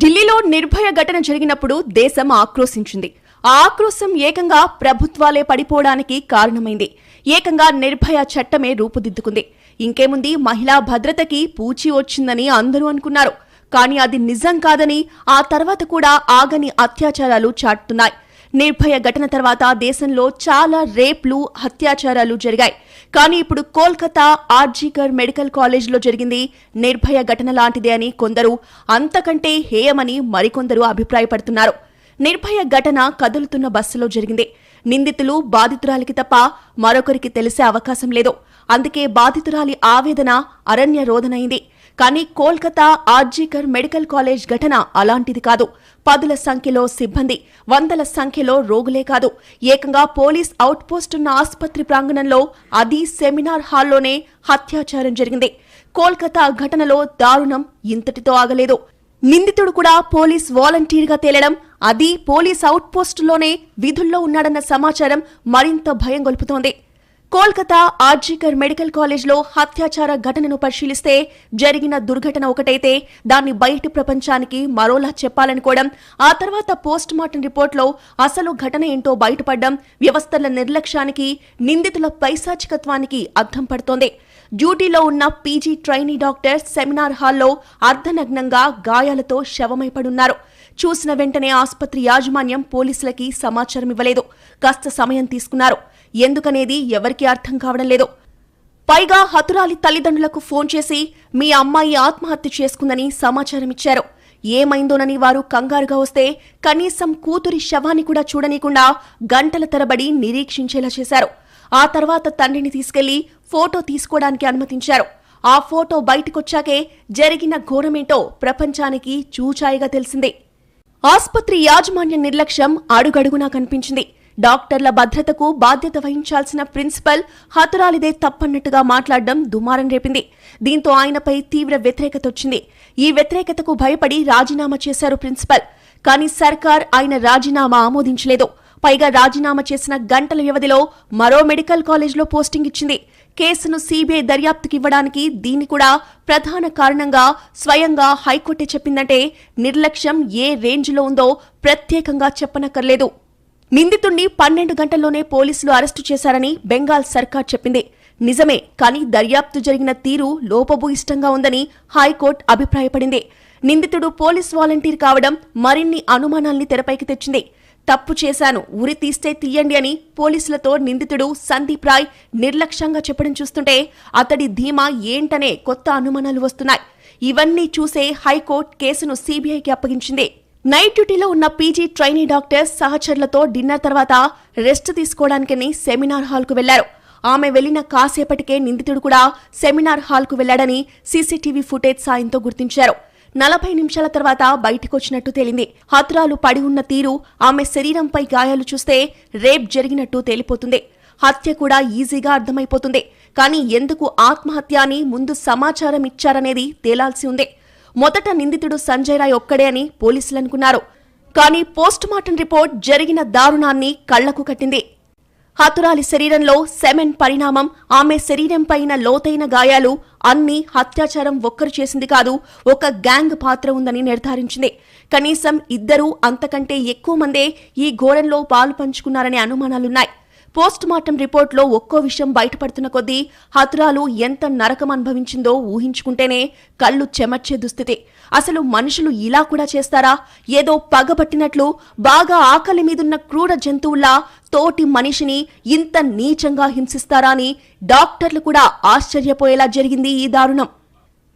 ఢిల్లీలో నిర్భయ ఘటన జరిగినప్పుడు దేశం ఆక్రోశించింది. ఆ ఆక్రోశం ఏకంగా ప్రభుత్వాలే పడిపోవడానికి కారణమైంది. ఏకంగా నిర్భయ చట్టమే రూపుదిద్దుకుంది. ఇంకేముంది మహిళా భద్రతకి పూచి వచ్చిందని అందరూ అనుకున్నారు. కానీ అది నిజం కాదని ఆ తర్వాత కూడా ఆగని అత్యాచారాలు చాటుతున్నాయి. నిర్భయ ఘటన తర్వాత దేశంలో చాలా రేప్లు అత్యాచారాలు జరిగాయి. కానీ ఇప్పుడు కోల్కతా ఆర్జీకర్ మెడికల్ కాలేజ్లో జరిగింది నిర్భయ ఘటన లాంటిదే అని కొందరు అంతకంటే హేయమని మరికొందరు అభిప్రాయపడుతున్నారు. నిర్భయ ఘటన కదులుతున్న బస్సులో జరిగింది. నిందితులు బాధితురాలికి తప్ప మరొకరికి తెలిసే అవకాశం లేదు. అందుకే బాధితురాలి ఆవేదన అరణ్య రోధనైంది కానీ కోల్కతా ఆర్జీకర్ మెడికల్ కాలేజ్ ఘటన అలాంటిది కాదు. పదుల సంఖ్యలో సిబ్బంది వందల సంఖ్యలో రోగులే కాదు. ఏకంగా పోలీస్ అవుట్ పోస్ట్ ఉన్న ఆసుపత్రి ప్రాంగణంలో అది సెమినార్ హాల్లోనే హత్యాచారం జరిగింది. కోల్కతా ఘటనలో దారుణం ఇంతటితో ఆగలేదు. నిందితుడు కూడా పోలీస్ వాలంటీర్గా తేలడం అది పోలీస్ అవుట్ పోస్టులోనే విధుల్లో ఉన్నాడన్న సమాచారం మరింత భయం గొలుపుతోంది. కోల్కతా ఆర్జీకర్ మెడికల్ కాలేజ్లో హత్యాచార ఘటనను పరిశీలిస్తే జరిగిన దుర్ఘటన ఒకటైతే దాన్ని బయటి ప్రపంచానికి మరోలా చెప్పాలనుకోవడం ఆ తర్వాత పోస్ట్ మార్టం రిపోర్ట్లో అసలు ఘటన ఏంటో బయటపడడం వ్యవస్థల నిర్లక్ష్యానికి నిందితుల పైశాచికత్వానికి అర్థం పడుతోంది. డ్యూటీలో ఉన్న పీజీ ట్రైనీ డాక్టర్ సెమినార్ హాల్లో అర్ధనగ్నంగా గాయాలతో శవమైపడున్నారు చూసిన వెంటనే ఆసుపత్రి యాజమాన్యం పోలీసులకి సమాచారం ఇవ్వలేదు. కాస్త సమయం తీసుకున్నారు. ఎందుకనేది ఎవరికీ అర్థం కావడం లేదు. పైగా హతురాలి తల్లిదండ్రులకు ఫోన్ చేసి మీ అమ్మాయి ఆత్మహత్య చేసుకుందని సమాచారం ఇచ్చారు. ఏమైందోనని వారు కంగారుగా వస్తే కనీసం కూతురి శవాన్ని కూడా చూడనీకుండా గంటల తరబడి నిరీక్షించేలా చేశారు. ఆ తర్వాత తండ్రిని తీసుకెళ్ళి ఫోటో తీసుకోవడానికి అనుమతించారు. ఆ ఫోటో బయటకొచ్చాకే జరిగిన ఘోరమేంటో ప్రపంచానికి చూచాయిగా తెలిసిందే. ఆస్పత్రి యాజమాన్య నిర్లక్ష్యం అడుగడుగునా కనిపించింది. డాక్టర్ల భద్రతకు బాధ్యత వహించాల్సిన ప్రిన్సిపల్ హతురాలిదే తప్పన్నట్టుగా మాట్లాడడం దుమారం రేపింది. దీంతో ఆయనపై తీవ్ర వ్యతిరేకత వచ్చింది ఈ వ్యతిరేకతకు భయపడి రాజీనామా చేశారు ప్రిన్సిపల్. కానీ సర్కార్ ఆయన రాజీనామా ఆమోదించలేదు. పైగా రాజీనామా చేసిన గంటల వ్యవధిలో మరో మెడికల్ కాలేజ్లో పోస్టింగ్ ఇచ్చింది. కేసును సీబీఐ దర్యాప్తుకి ఇవ్వడానికి దీన్ని కూడా ప్రధాన కారణంగా స్వయంగా హైకోర్టే చెప్పిందంటే నిర్లక్ష్యం ఏ రేంజ్లో ఉందో ప్రత్యేకంగా చెప్పనక్కర్లేదు. నిందితుణ్ణి పన్నెండు గంటల్లోనే పోలీసులు అరెస్టు చేశారని బెంగాల్ సర్కార్ చెప్పింది. నిజమే కానీ దర్యాప్తు జరిగిన తీరు లోపభూయిష్టంగా ఉందని హైకోర్టు అభిప్రాయపడింది. నిందితుడు పోలీస్ వాలంటీర్ కావడం మరిన్ని అనుమానాల్ని తెరపైకి తెచ్చింది. తప్పు చేశాను ఉరి తీస్తే తీయండి అని పోలీసులతో నిందితుడు సందీప్ రాయ్ నిర్లక్ష్యంగా చెప్పడం చూస్తుంటే అతడి ధీమా ఏంటనే కొత్త అనుమానాలు వస్తున్నాయి. ఇవన్నీ చూసే హైకోర్టు కేసును సీబీఐకి అప్పగించింది. నైట్ డ్యూటీలో ఉన్న పీజీ ట్రైనీ డాక్టర్స్ సహచరులతో డిన్నర్ తర్వాత రెస్ట్ తీసుకోవడానికని సెమినార్ హాల్కు వెళ్ళారు. ఆమె వెళ్ళిన కాసేపటికే నిందితుడు కూడా సెమినార్ హాల్కు వెళ్ళాడని సీసీటీవీ ఫుటేజ్ సాయంతో గుర్తించారు. నలభై నిమిషాల తర్వాత బయటకొచ్చినట్టు తేలింది. హతురాలు పడి ఉన్న తీరు ఆమె శరీరంపై గాయాలు చూస్తే రేప్ జరిగినట్టు తేలిపోతుంది. హత్య కూడా ఈజీగా అర్థమైపోతుంది. కానీ ఎందుకు ఆత్మహత్య అని ముందు సమాచారం ఇచ్చారనేది తేలాల్సి ఉంది. మొదట నిందితుడు సంజయ్ రాయ్ ఒక్కడే అని పోలీసులు అనుకున్నారు. కానీ పోస్టుమార్టం రిపోర్ట్ జరిగిన దారుణాన్ని కళ్ళకు కట్టింది. హతురాలి శరీరంలో సెమెన్ పరిణామం ఆమె శరీరంపైన లోతైన గాయాలు అన్ని హత్యాచారం ఒక్కరు చేసింది కాదు ఒక గ్యాంగ్ పాత్ర ఉందని నిర్ధారించింది. కనీసం ఇద్దరు అంతకంటే ఎక్కువ మందే ఈ ఘోరంలో పాలు పంచుకున్నారనే అనుమానాలున్నాయి. పోస్ట్ మార్టం రిపోర్ట్లో ఒక్కో విషయం బయటపడుతున్న కొద్దీ హతురాలు ఎంత నరకం అనుభవించిందో ఊహించుకుంటేనే కళ్ళు చెమర్చే దుస్థితి. అసలు మనుషులు ఇలా కూడా చేస్తారా? ఏదో పగబట్టినట్లు బాగా ఆకలి మీదున్న క్రూర జంతువుల్లా తోటి మనిషిని ఇంత నీచంగా హింసిస్తారా అని డాక్టర్లు కూడా ఆశ్చర్యపోయేలా జరిగింది ఈ దారుణం.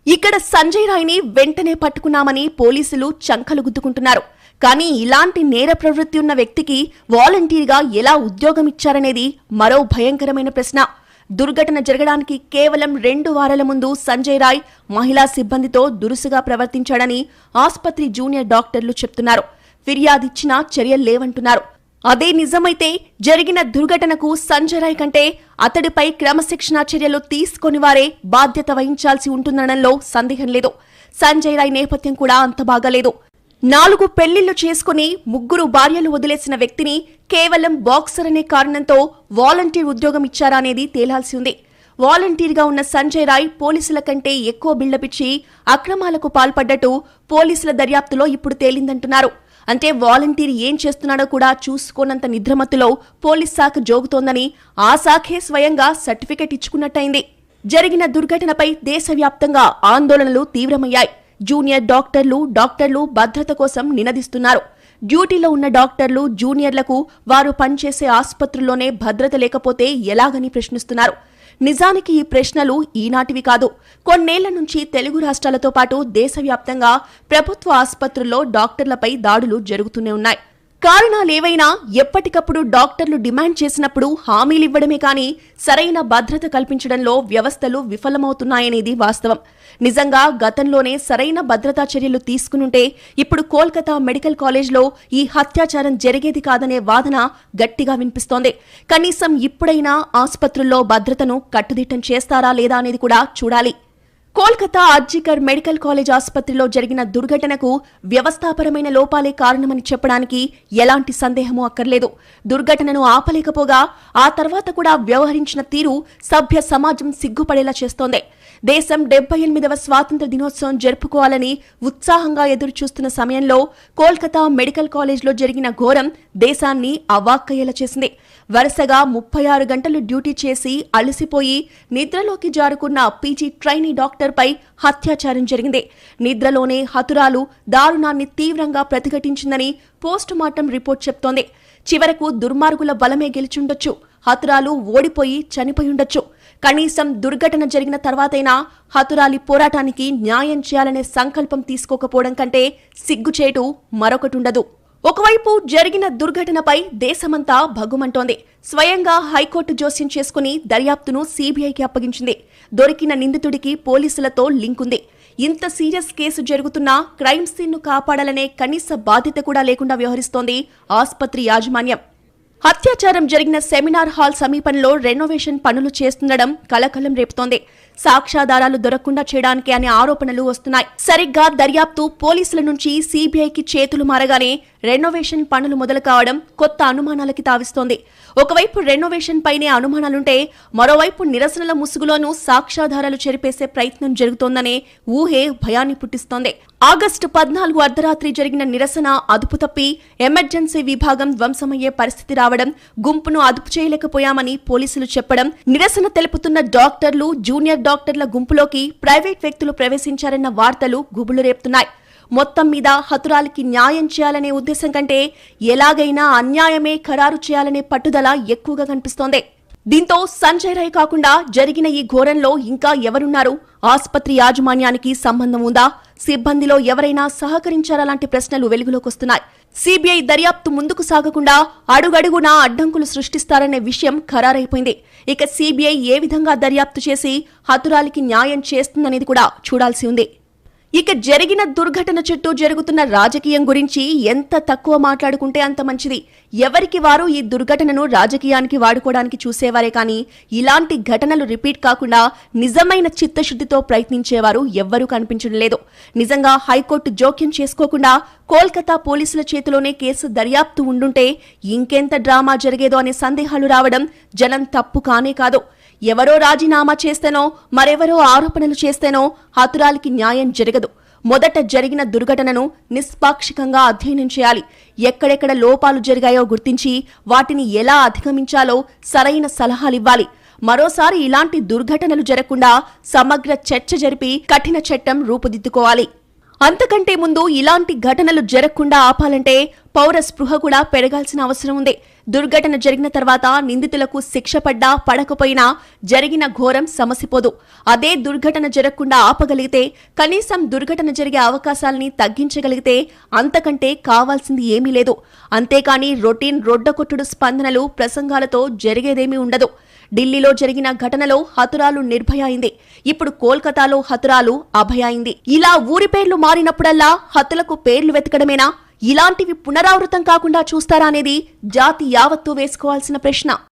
ఇక్కడ సంజయ్ రాయ్ని వెంటనే పట్టుకున్నామని పోలీసులు చంకలు గుద్దుకుంటున్నారు కానీ ఇలాంటి నేర ప్రవృత్తి ఉన్న వ్యక్తికి వాలంటీర్గా ఎలా ఉద్యోగం ఇచ్చారనేది మరో భయంకరమైన ప్రశ్న. దుర్ఘటన జరగడానికి కేవలం రెండు వారాల ముందు సంజయ్ రాయ్ మహిళా సిబ్బందితో దురుసుగా ప్రవర్తించాడని ఆసుపత్రి జూనియర్ డాక్టర్లు చెప్తున్నారు. ఫిర్యాదిచ్చినా చర్యలు లేవంటున్నారు. అదే నిజమైతే జరిగిన దుర్ఘటనకు సంజయ్ రాయ్ కంటే అతడిపై క్రమశిక్షణా చర్యలు తీసుకొని వారే బాధ్యత వహించాల్సి ఉంటుందనడంలో సందేహం లేదు. సంజయ్ రాయ్ నేపథ్యం కూడా అంత బాగాలేదు. నాలుగు పెళ్ళిళ్ళు చేసుకుని ముగ్గురు భార్యలు వదిలేసిన వ్యక్తిని కేవలం బాక్సర్ అనే కారణంతో వాలంటీర్ ఉద్యోగం ఇచ్చారా అనేది తేలాల్సి ఉంది. వాలంటీర్గా ఉన్న సంజయ్ రాయ్ పోలీసుల కంటే ఎక్కువ బిల్డపిచ్చి అక్రమాలకు పాల్పడ్డట్టు పోలీసుల దర్యాప్తులో ఇప్పుడు తేలిందంటున్నారు. అంటే వాలంటీర్ ఏం చేస్తున్నాడో కూడా చూసుకోనంత నిద్రమత్తులో పోలీస్ శాఖ జోగుతోందని ఆ శాఖే స్వయంగా సర్టిఫికెట్ ఇచ్చుకున్నట్టయింది. జరిగిన దుర్ఘటనపై దేశవ్యాప్తంగా ఆందోళనలు తీవ్రమయ్యాయి. జూనియర్ డాక్టర్లు డాక్టర్లు భద్రత కోసం నినదిస్తున్నారు. డ్యూటీలో ఉన్న డాక్టర్లు జూనియర్లకు వారు పనిచేసే ఆసుపత్రుల్లోనే భద్రత లేకపోతే ఎలాగని ప్రశ్నిస్తున్నారు. నిజానికి ఈ ప్రశ్నలు ఈనాటివి కాదు. కొన్నేళ్ళ నుంచి తెలుగు రాష్ట్రాలతో పాటు దేశవ్యాప్తంగా ప్రభుత్వ ఆసుపత్రుల్లో డాక్టర్లపై దాడులు జరుగుతూనే ఉన్నాయి. కారణాలేవైనా ఎప్పటికప్పుడు డాక్టర్లు డిమాండ్ చేసినప్పుడు హామీలివ్వడమే కానీ సరైన భద్రత కల్పించడంలో వ్యవస్థలు విఫలమవుతున్నాయనేది వాస్తవం. నిజంగా గతంలోనే సరైన భద్రతా చర్యలు తీసుకునుంటే ఇప్పుడు కోల్కతా మెడికల్ కాలేజ్లో ఈ హత్యాచారం జరిగేది కాదనే వాదన గట్టిగా వినిపిస్తోంది. కనీసం ఇప్పుడైనా ఆసుపత్రుల్లో భద్రతను కట్టుదిట్టం చేస్తారా లేదా అనేది కూడా చూడాలి. కోల్కతా అర్జికర్ మెడికల్ కాలేజ్ ఆసుపత్రిలో జరిగిన దుర్ఘటనకు వ్యవస్థాపరమైన లోపాలే కారణమని చెప్పడానికి ఎలాంటి సందేహమూ అక్కర్లేదు. దుర్ఘటనను ఆపలేకపోగా ఆ తర్వాత కూడా వ్యవహరించిన తీరు సభ్య సమాజం సిగ్గుపడేలా చేస్తోంది. దేశం డెబ్బై ఎనిమిదవ స్వాతంత్ర దినోత్సవం జరుపుకోవాలని ఉత్సాహంగా ఎదురుచూస్తున్న సమయంలో కోల్కతా మెడికల్ కాలేజ్లో జరిగిన ఘోరం దేశాన్ని అవాక్కయ్యేలా చేసింది. వరుసగా ముప్పై ఆరు గంటలు డ్యూటీ చేసి అలసిపోయి నిద్రలోకి జారుకున్న పీజీ ట్రైనీ డాక్టర్పై హత్యాచారం జరిగింది. నిద్రలోనే హతురాలు దారుణాన్ని తీవ్రంగా ప్రతిఘటించిందని పోస్టుమార్టం రిపోర్ట్ చెప్తోంది. చివరకు దుర్మార్గుల బలమే గెలిచుండొచ్చు. హతురాలు ఓడిపోయి చనిపోయుండొచ్చు. కనీసం దుర్ఘటన జరిగిన తర్వాతైనా హతురాలి పోరాటానికి న్యాయం చేయాలనే సంకల్పం తీసుకోకపోవడం కంటే సిగ్గుచేటు మరొకటుండదు. ఒకవైపు జరిగిన దుర్ఘటనపై దేశమంతా భగ్గుమంటోంది. స్వయంగా హైకోర్టు జోస్యం చేసుకుని దర్యాప్తును సీబీఐకి అప్పగించింది. దొరికిన నిందితుడికి పోలీసులతో లింక్ ఉంది ఇంత సీరియస్ కేసు జరుగుతున్నా క్రైమ్ సీన్ను కాపాడాలనే కనీస బాధ్యత కూడా లేకుండా వ్యవహరిస్తోంది ఆసుపత్రి యాజమాన్యం. అత్యాచారం జరిగిన సెమినార్ హాల్ సమీపంలో రెనోవేషన్ పనులు చేస్తుండడం కలకలం రేపుతోంది. సాక్ష్యాధారాలు దొరకకుండా చేయడానికి అనే ఆరోపణలు వస్తున్నాయి. సరిగ్గా దర్యాప్తు పోలీసుల నుంచి సీబీఐకి చేతులు మారగానే రెనోవేషన్ పనులు మొదలు కావడం కొత్త అనుమానాలకి తావిస్తోంది. ఒకవైపు రెనోవేషన్ పైనే అనుమానాలుంటే మరోవైపు నిరసనల ముసుగులోనూ సాక్ష్యాధారాలు చెరిపేసే ప్రయత్నం జరుగుతోందనే ఊహే భయాన్ని పుట్టిస్తోంది. ఆగస్టు పద్నాలుగు అర్ధరాత్రి జరిగిన నిరసన అదుపు తప్పి ఎమర్జెన్సీ విభాగం ధ్వంసమయ్యే పరిస్థితి రావడం గుంపును అదుపు చేయలేకపోయామని పోలీసులు చెప్పడం నిరసన తెలుపుతున్న డాక్టర్లు జూనియర్ డాక్టర్ల గుంపులోకి ప్రైవేట్ వ్యక్తులు ప్రవేశించారన్న వార్తలు గుబులు రేపుతున్నాయి. మొత్తం మీద హతురాలకి న్యాయం చేయాలనే ఉద్దేశం కంటే ఎలాగైనా అన్యాయమే ఖరారు చేయాలనే పట్టుదల ఎక్కువగా కనిపిస్తోంది. దీంతో సంజయ్ రాయ్ కాకుండా జరిగిన ఈ ఘోరంలో ఇంకా ఎవరున్నారు? ఆసుపత్రి యాజమాన్యానికి సంబంధం ఉందా? సిబ్బందిలో ఎవరైనా సహకరించారా లాంటి ప్రశ్నలు వెలుగులోకొస్తున్నాయి. సిబిఐ దర్యాప్తు ముందుకు సాగకుండా అడుగడుగునా అడ్డంకులు సృష్టిస్తారనే విషయం ఖరారైపోయింది. ఇక సిబిఐ ఏ విధంగా దర్యాప్తు చేసి హతురాలికి న్యాయం చేస్తుందనేది కూడా చూడాల్సి ఉంది. ఇక జరిగిన దుర్ఘటన చుట్టూ జరుగుతున్న రాజకీయం గురించి ఎంత తక్కువ మాట్లాడుకుంటే అంత మంచిది. ఎవరికి వారు ఈ దుర్ఘటనను రాజకీయానికి వాడుకోవడానికి చూసేవారే కానీ ఇలాంటి ఘటనలు రిపీట్ కాకుండా నిజమైన చిత్తశుద్ధితో ప్రయత్నించేవారు ఎవ్వరూ కనిపించడం లేదు. నిజంగా హైకోర్టు జోక్యం చేసుకోకుండా కోల్కతా పోలీసుల చేతిలోనే కేసు దర్యాప్తు ఉండుంటే ఇంకెంత డ్రామా జరిగేదో అనే సందేహాలు రావడం జనం తప్పు కానే కాదు. ఎవరో రాజీనామా చేస్తేనో మరెవరో ఆరోపణలు చేస్తేనో హతురాలికి న్యాయం జరగదు. మొదట జరిగిన దుర్ఘటనను నిష్పాక్షికంగా అధ్యయనం చేయాలి. ఎక్కడెక్కడ లోపాలు జరిగాయో గుర్తించి వాటిని ఎలా అధిగమించాలో సరైన సలహాలివ్వాలి. మరోసారి ఇలాంటి దుర్ఘటనలు జరగకుండా సమగ్ర చర్చ జరిపి కఠిన చట్టం రూపుదిద్దుకోవాలి. అంతకంటే ముందు ఇలాంటి ఘటనలు జరగకుండా ఆపాలంటే పౌర స్పృహ కూడా పెరగాల్సిన అవసరం ఉంది. దుర్ఘటన జరిగిన తర్వాత నిందితులకు శిక్ష పడ్డా పడకపోయినా జరిగిన ఘోరం సమసిపోదు. అదే దుర్ఘటన జరగకుండా ఆపగలిగితే కనీసం దుర్ఘటన జరిగే అవకాశాలని తగ్గించగలిగితే అంతకంటే కావాల్సింది ఏమీ లేదు. అంతేకాని రొటీన్ రొడ్డకొట్టుడు స్పందనలు ప్రసంగాలతో జరిగేదేమీ ఉండదు. ఢిల్లీలో జరిగిన ఘటనలో హతురాలు నిర్భయ అయింది ఇప్పుడు కోల్కతాలో హతురాలు అభయ అయింది ఇలా ఊరి పేర్లు మారినప్పుడల్లా హతులకు పేర్లు వెతకడమేనా? ఇలాంటివి పునరావృతం కాకుండా చూస్తారా అనేది జాతి యావత్తు వేసుకోవాల్సిన ప్రశ్న.